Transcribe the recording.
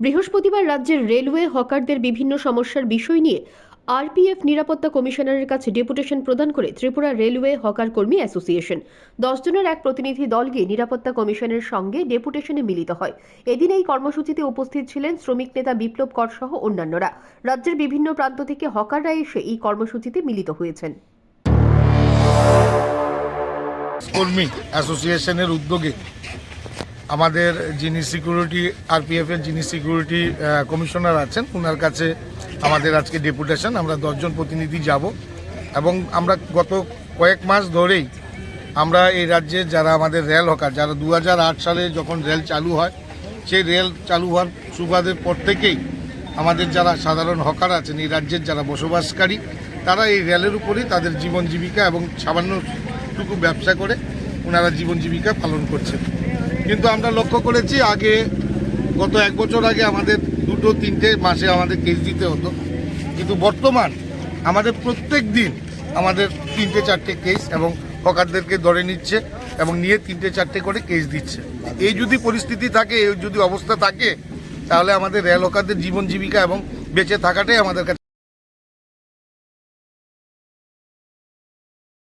বৃহস্পতিবার রাজ্যের রেলওয়ে হকারদের বিভিন্ন সমস্যার বিষয় নিয়ে আরপিএফ নিরাপত্তা কমিশনারের কাছে ডেপুটেশন প্রদান করে ত্রিপুরা রেলওয়ে হকার কর্মী অ্যাসোসিয়েশন। দশ জনের এক প্রতিনিধি দল গিয়ে নিরাপত্তা কমিশনের সঙ্গে ডেপুটেশনে মিলিত হয়। এদিন এই কর্মসূচিতে উপস্থিত ছিলেন শ্রমিক নেতা বিপ্লব কর সহ অন্যান্যরা। রাজ্যের বিভিন্ন প্রান্ত থেকে হকাররা এসে এই কর্মসূচিতে মিলিত হয়েছেন। কর্মী অ্যাসোসিয়েশনের উদ্যোগে আমাদের যিনি সিকিউরিটি আরপিএফের যিনি সিকিউরিটি কমিশনার আছেন ওনার কাছে আমাদের আজকে ডেপুটেশন আমরা দশজন প্রতিনিধি যাব। এবং আমরা গত কয়েক মাস ধরেই আমরা এই রাজ্যে যারা আমাদের রেল হকার যারা দু হাজার আট সালে যখন রেল চালু হয়, সেই রেল চালু হওয়ার সুবাদের পর থেকেই আমাদের যারা সাধারণ হকার আছেন, এই রাজ্যের যারা বসবাসকারী, তারা এই রেলের উপরেই তাদের জীবন জীবিকা এবং সামান্যটুকু ব্যবসা করে ওনারা জীবন জীবিকা পালন করছেন। কিন্তু আমরা লক্ষ্য করেছি আগে গত এক বছর আগে আমাদের দুটো তিনটে মাসে আমাদের কেস দিতে হতো। কিন্তু বর্তমান আমাদের প্রত্যেক দিন আমাদের তিনটে চারটে কেস এবং হকারদেরকে ধরে নিচ্ছে এবং নিয়ে তিনটে চারটে করে কেস দিচ্ছে। এই যদি পরিস্থিতি থাকে, এই যদি অবস্থা থাকে, তাহলে আমাদের রেল হকারদের জীবন জীবিকা এবং বেঁচে থাকাটাই আমাদের কাছে